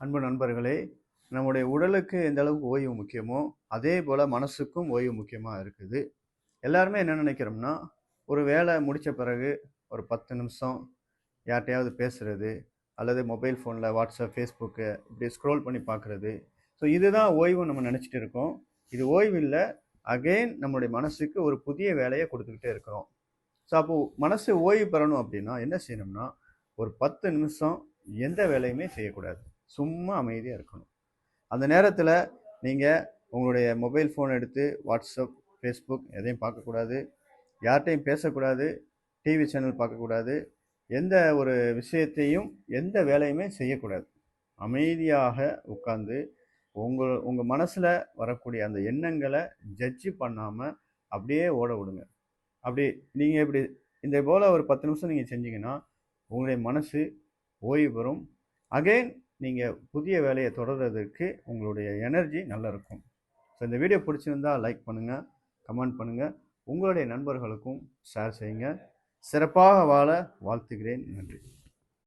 அன்பு நண்பர்களே நம்முடைய உடலுக்கு எந்த அளவுக்கு ஓய்வு முக்கியமோ அதே போல் மனசுக்கும் ஓய்வு முக்கியமாக இருக்குது. எல்லாருமே என்ன நினைக்கிறோம்னா ஒரு வேலை முடித்த பிறகு ஒரு பத்து நிமிஷம் யார்கிட்டையாவது பேசுகிறது அல்லது மொபைல் ஃபோனில் வாட்ஸ்அப் ஃபேஸ்புக்கு இப்படி ஸ்க்ரோல் பண்ணி பார்க்குறது ஸோ இதுதான் ஓய்வு நம்ம நினச்சிட்டு இருக்கோம். இது ஓய்வு இல்லை. அகெயின் நம்மளுடைய மனசுக்கு ஒரு புதிய வேலையை கொடுத்துக்கிட்டே இருக்கிறோம். ஸோ அப்போது மனசு ஓய்வு பெறணும் அப்படின்னா என்ன செய்யணும்னா ஒரு பத்து நிமிஷம் எந்த வேலையுமே செய்யக்கூடாது. சும்மா அமைதியாக இருக்கணும். அந்த நேரத்தில் நீங்கள் உங்களுடைய மொபைல் ஃபோன் எடுத்து வாட்ஸ்அப் ஃபேஸ்புக் எதையும் பார்க்கக்கூடாது. யார்கிட்டையும் பேசக்கூடாது. டிவி சேனல் பார்க்கக்கூடாது. எந்த ஒரு விஷயத்தையும் எந்த வேலையுமே செய்யக்கூடாது. அமைதியாக உட்காந்து உங்கள் உங்கள் மனசில் வரக்கூடிய அந்த எண்ணங்களை ஜட்ஜி பண்ணாமல் அப்படியே ஓட விடுங்க. அப்படி நீங்கள் இப்படி இந்த போல் ஒரு பத்து நிமிஷம் நீங்கள் செஞ்சீங்கன்னா உங்களுடைய மனசு ஓய்வு பெறும். அகைன் நீங்கள் புதிய வேலையை தொடர்றதுக்கு உங்களுடைய எனர்ஜி நல்லா இருக்கும் ஸோ இந்த வீடியோ பிடிச்சிருந்தா லைக் பண்ணுங்கள் கமெண்ட் பண்ணுங்கள் உங்களுடைய நண்பர்களுக்கும் ஷேர் செய்யுங்க. சிறப்பாக வாழ வாழ்த்துகிறேன். நன்றி.